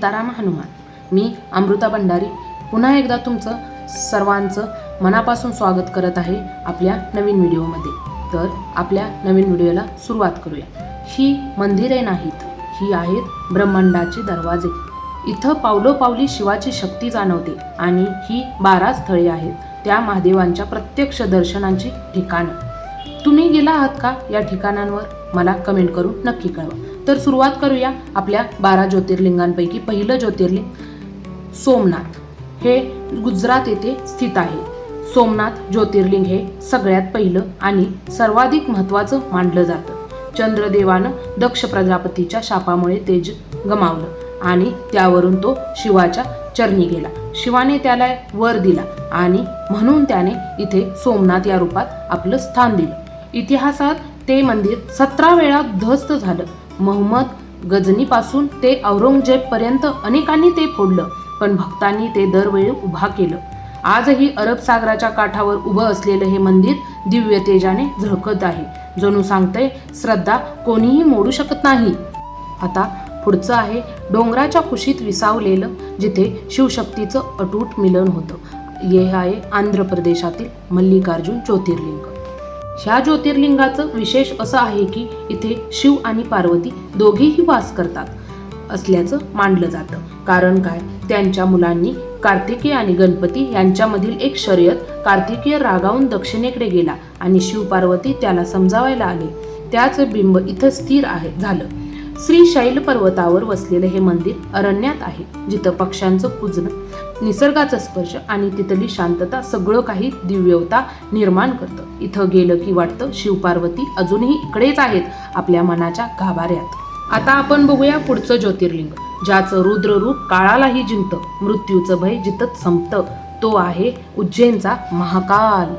सीताराम हनुमान. मी अमृता भंडारी. पुन्हा एकदा तुमचं सर्वांचं मनापासून स्वागत करत आहे आपल्या नवीन व्हिडिओमध्ये. तर आपल्या नवीन व्हिडिओला सुरुवात करूया. ही मंदिरे नाहीत. ही आहेत ब्रह्मांडाचे दरवाजे. इथं पावलोपावली शिवाची शक्ती जाणवते आणि ही बारा स्थळे आहेत त्या महादेवांच्या प्रत्यक्ष दर्शनांची ठिकाणं. तुम्ही गेला आहात का या ठिकाणांवर? मला कमेंट करून नक्की कळवा. तर सुरुवात करूया आपल्या बारा ज्योतिर्लिंगांपैकी पहिलं ज्योतिर्लिंग. सोमनाथ. हे गुजरात येथे स्थित आहे. सोमनाथ ज्योतिर्लिंग हे सगळ्यात पहिलं आणि सर्वाधिक महत्त्वाचं मानलं जातं. चंद्रदेवानं दक्ष प्रजापतीच्या शापामुळे तेज गमावलं आणि त्यावरून तो शिवाच्या चरणी गेला. शिवाने त्याला वर दिला आणि म्हणून त्याने इथे सोमनाथ या रूपात आपलं स्थान दिलं. इतिहासात ते मंदिर सतरा वेळा ध्वस्त झालं. मोहम्मद गजनीपासून ते औरंगजेबपर्यंत अनेकांनी ते फोडलं पण भक्तांनी ते दरवेळी उभा केलं. आजही अरब सागराच्या काठावर उभं असलेलं हे मंदिर दिव्य तेजाने झळकत आहे. जणू सांगतंय श्रद्धा कोणीही मोडू शकत नाही. आता पुढचं आहे डोंगराच्या कुशीत विसावलेलं जिथे शिवशक्तीचं अटूट मिलन होतं. हे आहे आंध्र प्रदेशातील मल्लिकार्जुन ज्योतिर्लिंग. ह्या ज्योतिर्लिंगाचं विशेष असं आहे की इथे शिव आणि पार्वती दोघेही वास करतात असल्याचं मानलं जातं. कारण काय? त्यांच्या मुलांनी कार्तिकेय आणि गणपती यांच्यामधील एक शर्यत कार्तिकेय रागावून दक्षिणेकडे गेला आणि शिव पार्वती त्याला समजावायला आले. त्याच बिंब इथं स्थिर आहे झालं. श्री शैल पर्वतावर वसलेलं हे मंदिर अरण्यात आहे जिथं पक्ष्यांचं पूजन निसर्गाचा स्पर्श आणि तिथली शांतता सगळं काही दिव्यवता निर्माण करतं. इथं गेलं की वाटतं शिवपार्वती अजूनही इकडेच आहेत आपल्या मनाच्या गाभाऱ्यात. आता आपण बघूया पुढचं ज्योतिर्लिंग ज्याचं रुद्र रूप काळालाही जिंकतं. मृत्यूचं भय जिथं संपतं तो आहे उज्जैनचा महाकाल.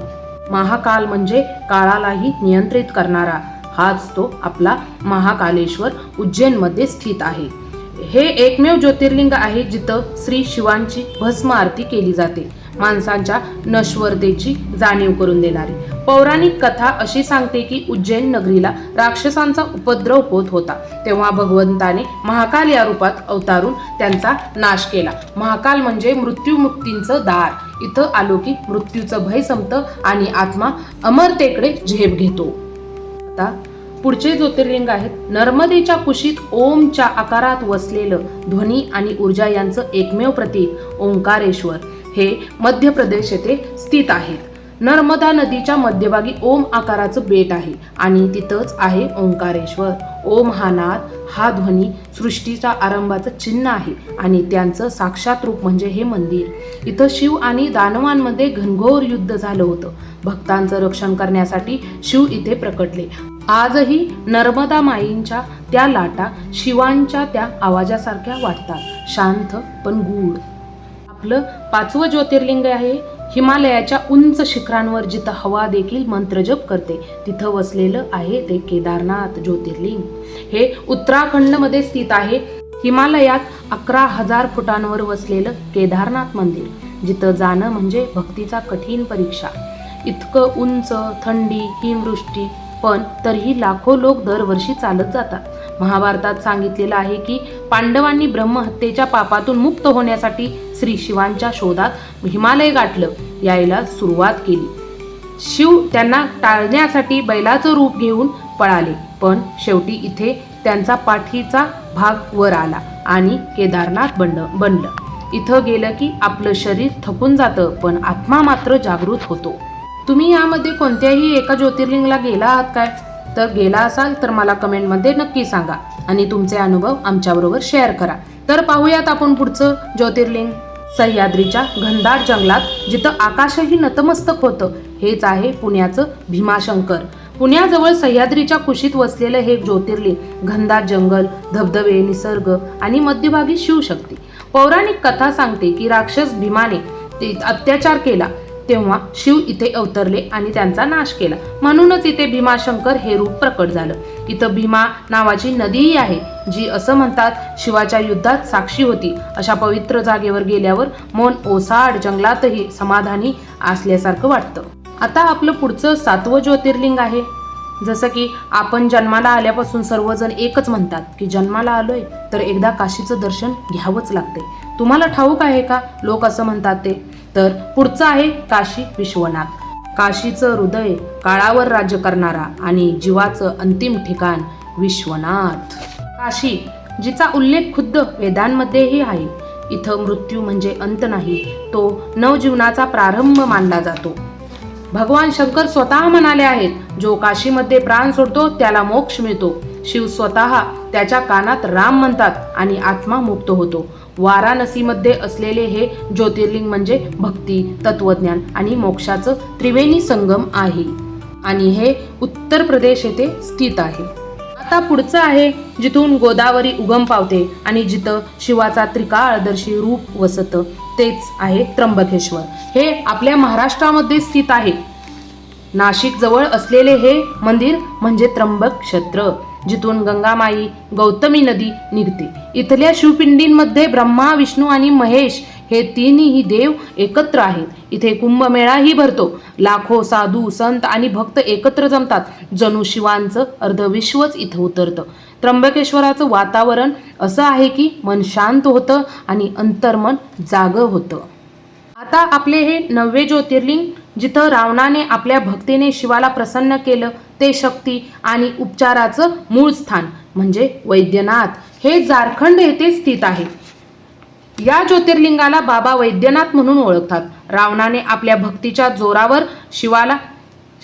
महाकाल म्हणजे काळालाही नियंत्रित करणारा. हाच तो आपला महाकालेश्वर उज्जैनमध्ये स्थित आहे. हे एकमेव ज्योतिर्लिंग आहे जिथं श्री शिवांची भस्म आरती केली जाते. माणसांच्या नश्वरतेची जाणीव करून देणारी. पौराणिक कथा अशी सांगते की उज्जैन नगरीला राक्षसांचा उपद्रव होत होता. तेव्हा भगवंताने महाकाल या रूपात अवतारून त्यांचा नाश केला. महाकाल म्हणजे मृत्युमुक्तींचं दार. इथं आलो की मृत्यूचं भय संपतं आणि आत्मा अमरतेकडे झेप घेतो. आता पुढचे ज्योतिर्लिंग आहेत. नर्मदेच्या कुशीत ओमच्या आकारात वसलेलं ध्वनी आणि ऊर्जा यांचं एकमेव प्रतीक ओंकारेश्वर. हे मध्य प्रदेश येथे स्थित आहेत नर्मदा नदीच्या मध्यभागी ओम आकाराचं बेट आहे आणि तिथंच आहे ओंकारेश्वर. ओम हा नाद हा ध्वनी सृष्टीच्या आरंभाचं चिन्ह आहे आणि त्यांचं साक्षात रूप म्हणजे हे मंदिर. इथं शिव आणि दानवांमध्ये घनघोर युद्ध झालं होतं. भक्तांचं रक्षण करण्यासाठी शिव इथे प्रकटले. आजही नर्मदा माईंच्या त्या लाटा शिवांच्या त्या आवाजासारख्या वाटतात. शांत पण गूढ. आपलं पाचवं ज्योतिर्लिंग आहे. हिमालयाच्या उंच शिखरांवर जिथं हवा देखील मंत्रजप करते तिथं वसलेलं आहे ते केदारनाथ ज्योतिर्लिंग. हे उत्तराखंडमध्ये स्थित आहे. हिमालयात अकरा हजार फुटांवर वसलेलं केदारनाथ मंदिर जिथं जाणं म्हणजे भक्तीचा कठीण परीक्षा. इतकं उंच थंडी हिमवृष्टी पण तरीही लाखो लोक दरवर्षी चालत जातात. महाभारतात सांगितलेलं आहे की पांडवांनी ब्रह्महत्येच्या पापातून मुक्त होण्यासाठी श्री शिवांच्या शोधात हिमालय गाठलं यायला सुरुवात केली. शिव त्यांना टाळण्यासाठी बैलाचं रूप घेऊन पळाले पण शेवटी इथे त्यांचा पाठीचा भाग वर आला आणि केदारनाथ बंड बनलं. इथं गेलं की आपलं शरीर थकून जातं पण आत्मा मात्र जागृत होतो. तुम्ही यामध्ये कोणत्याही एका ज्योतिर्लिंगला गेला आहात काय? तर गेला असाल तर मला कमेंटमध्ये नक्की सांगा आणि तुमचे अनुभव आमच्याबरोबर शेअर करा. तर पाहूयात आपण पुढचं ज्योतिर्लिंग. सह्याद्रीच्या घनदाट जंगलात जिथं आकाशही नतमस्तक होतं हेच आहे पुण्याचं भीमाशंकर. पुण्याजवळ सह्याद्रीच्या कुशीत वसलेलं हे ज्योतिर्लिंग घनदाट जंगल धबधबे निसर्ग आणि मध्यभागी शिवशक्ती. पौराणिक कथा सांगते की राक्षस भीमाने ते अत्याचार केला. तेव्हा शिव इथे अवतरले आणि त्यांचा नाश केला. म्हणूनच इथे भीमाशंकर हे रूप प्रकट झालं. इथं भीमा नावाची नदीही आहे जी असं म्हणतात शिवाच्या युद्धात साक्षी होती. अशा पवित्र जागेवर गेल्यावर मन ओसाड जंगलातही समाधानी असल्यासारखं वाटतं. आता आपलं पुढचं सातवं ज्योतिर्लिंग आहे. जसं की आपण जन्माला आल्यापासून सर्वजण एकच म्हणतात की जन्माला आलोय तर एकदा काशीचं दर्शन घ्यावंच लागते तुम्हाला ठाऊक आहे का? लोक असं म्हणतात ते. तर पुढचं आहे काशी विश्वनाथ. काशीचं हृदय काळावर राज्य करणारा आणि जीवाचं अंतिम ठिकाण विश्वनाथ. काशी जिचा उल्लेख खुद्द वेदांमध्येही आहे. इथं मृत्यू म्हणजे अंत नाही तो नवजीवनाचा प्रारंभ मानला जातो. भगवान शंकर स्वतः म्हणाले आहेत जो काशीमध्ये प्राण सोडतो त्याला मोक्ष मिळतो. शिव स्वतः त्याच्या कानात राम म्हणतात आणि आत्मा मुक्त होतो. वाराणसीमध्ये असलेले हे ज्योतिर्लिंग म्हणजे भक्ती तत्वज्ञान आणि मोक्षाचं त्रिवेणी संगम आहे. आणि हे उत्तर प्रदेश येथे स्थित आहे. आता पुढचं आहे जिथून गोदावरी उगम पावते आणि जिथं शिवाचा त्रिकाळदर्शी रूप वसत तेच आहे त्र्यंबकेश्वर. हे आपल्या महाराष्ट्रामध्ये स्थित आहे. नाशिक जवळ असलेले हे मंदिर म्हणजे त्र्यंबक क्षेत्र. जिथून गंगामाई गौतमी नदी निघते. इथल्या शिवपिंडींमध्ये ब्रह्मा विष्णू आणि महेश हे तिन्ही देव एकत्र आहेत. इथे कुंभमेळाही भरतो. लाखो साधू संत आणि भक्त एकत्र जमतात. जणू शिवांचं अर्धविश्वच इथं उतरतं. त्र्यंबकेश्वराचं वातावरण असं आहे की मन शांत होतं आणि अंतर्मन जागं होतं. आता आपले हे नववे ज्योतिर्लिंग जिथं रावणाने आपल्या भक्तीने शिवाला प्रसन्न केलं ते शक्ती आणि उपचाराचं मूळ स्थान म्हणजे वैद्यनाथ. हे झारखंड येथे स्थित आहे. या ज्योतिर्लिंगाला बाबा वैद्यनाथ म्हणून ओळखतात. रावणाने आपल्या भक्तीच्या जोरावर शिवाला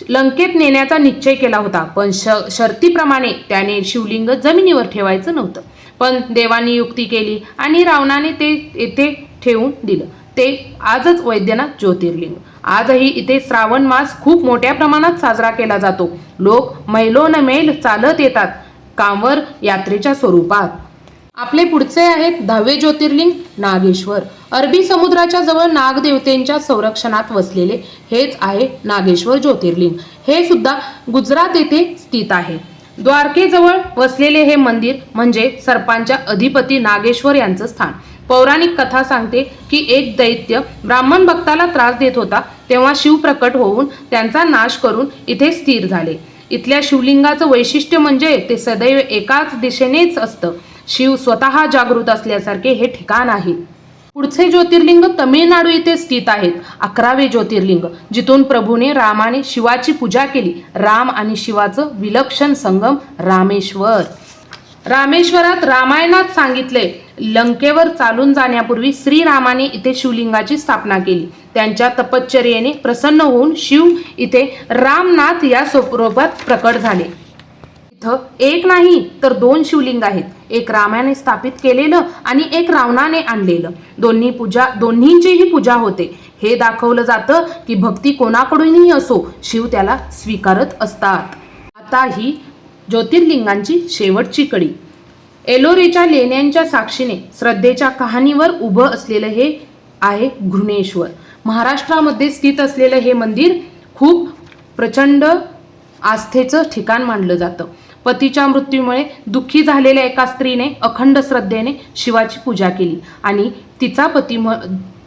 लंकेत नेण्याचा निश्चय केला होता. पण श शर्तीप्रमाणे त्याने शिवलिंग जमिनीवर ठेवायचं नव्हतं. पण देवानी युक्ती केली आणि रावणाने ते येथे ठेवून दिलं. ते आजच वैद्यनाथ ज्योतिर्लिंग. आजही इथे श्रावण मास खूप मोठ्या प्रमाणात साजरा केला जातो. लोक मैलोन मैल चालत येतात. कांवर यात्रेच्या स्वरूपात. आपले पुढचे आहेत दहावे ज्योतिर्लिंग नागेश्वर. अरबी समुद्राच्या जवळ नागदेवतेंच्या संरक्षणात वसलेले हेच आहे नागेश्वर ज्योतिर्लिंग. हे सुद्धा गुजरात येथे स्थित आहे. द्वारकेजवळ वसलेले हे मंदिर म्हणजे सर्पांच्या अधिपती नागेश्वर यांचं स्थान. पौराणिक कथा सांगते की एक दैत्य ब्राह्मण भक्ताला त्रास देत होता तेव्हा शिव प्रकट होऊन त्यांचा नाश करून इथे स्थिर झाले. इथल्या शिवलिंगाचं वैशिष्ट्य म्हणजे ते सदैव एकाच दिशेनेच असतं. शिव स्वतः जागृत असल्यासारखे हे ठिकाण आहे. पुढचे ज्योतिर्लिंग तमिळनाडू येथे स्थित आहेत. अकरावे ज्योतिर्लिंग जिथून प्रभूने रामाने शिवाची पूजा केली. राम आणि शिवाचं विलक्षण संगम रामेश्वर. रामेश्वरात रामायणात सांगितले लंकेवर चालून जाण्यापूर्वी श्रीरामाने इथे शिवलिंगाची स्थापना केली. त्यांच्या तपश्चर्येने प्रसन्न होऊन शिव इथे रामनाथ या स्वरूपात प्रकट झाले. इथं एक नाही तर दोन शिवलिंग आहेत. एक रामाने स्थापित केलेलं आणि एक रावणाने आणलेलं. दोन्ही पूजा दोन्हींचीही पूजा होते. हे दाखवलं जातं की भक्ती कोणाकडूनही असो शिव त्याला स्वीकारत असतात. आता ही ज्योतिर्लिंगांची शेवटची कडी. एलोरेच्या लेण्यांच्या साक्षीने श्रद्धेच्या कहाणीवर उभं असलेलं हे आहे घृणेश्वर. महाराष्ट्रामध्ये स्थित असलेलं हे मंदिर खूप प्रचंड आस्थेचं ठिकाण मानलं जातं. पतीच्या मृत्यूमुळे दुःखी झालेल्या एका स्त्रीने अखंड श्रद्धेने शिवाची पूजा केली आणि तिचा पती म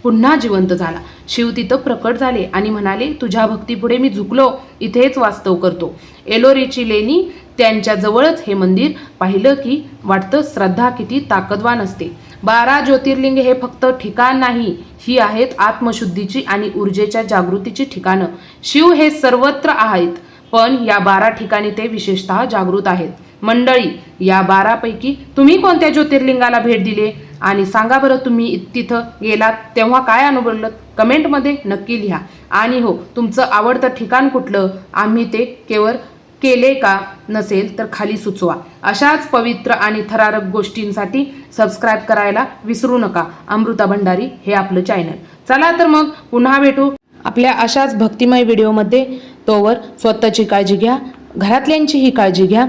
पुन्हा जिवंत झाला. शिव तिथं प्रकट झाले आणि म्हणाले तुझ्या भक्तीपुढे मी झुकलो. इथेच वास्तव करतो. एलोरेची लेणी त्यांच्या जवळच हे मंदिर पाहिलं की वाटतं श्रद्धा किती ताकदवान असते. बारा ज्योतिर्लिंग हे फक्त ठिकाण नाही ही आहेत आत्मशुद्धीची आणि ऊर्जेच्या जागृतीची ठिकाणं. शिव हे सर्वत्र आहेत पण या बारा ठिकाणी ते विशेषतः जागृत आहेत. मंडळी या बारापैकी तुम्ही कोणत्या ज्योतिर्लिंगाला भेट दिली आणि सांगा बरं तुम्ही तिथं गेलात तेव्हा काय अनुभवलं? कमेंटमध्ये नक्की लिहा. आणि हो तुमचं आवडतं ठिकाण कुठलं? आम्ही ते केवळ केले का नसेल तर खाली सुचवा. अशाच पवित्र आणि थरारक गोष्टींसाठी सबस्क्राईब करायला विसरू नका. अमृता भंडारी हे आपलं चॅनल चला तर मग पुन्हा भेटू. आपल्या अशाच भक्तिमय व्हिडिओमध्ये तोवर स्वतःची काळजी घ्या घरातल्यांचीही काळजी घ्या.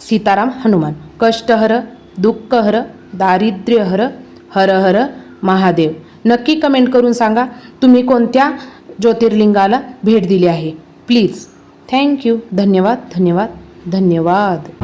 सीताराम हनुमान. कष्टहर दुःखहर दारिद्र्यहर हर हर महादेव. नक्की कमेंट करून सांगा तुम्ही कोणत्या ज्योतिर्लिंगाला भेट दिली आहे? प्लीज थँक्यू धन्यवाद धन्यवाद धन्यवाद.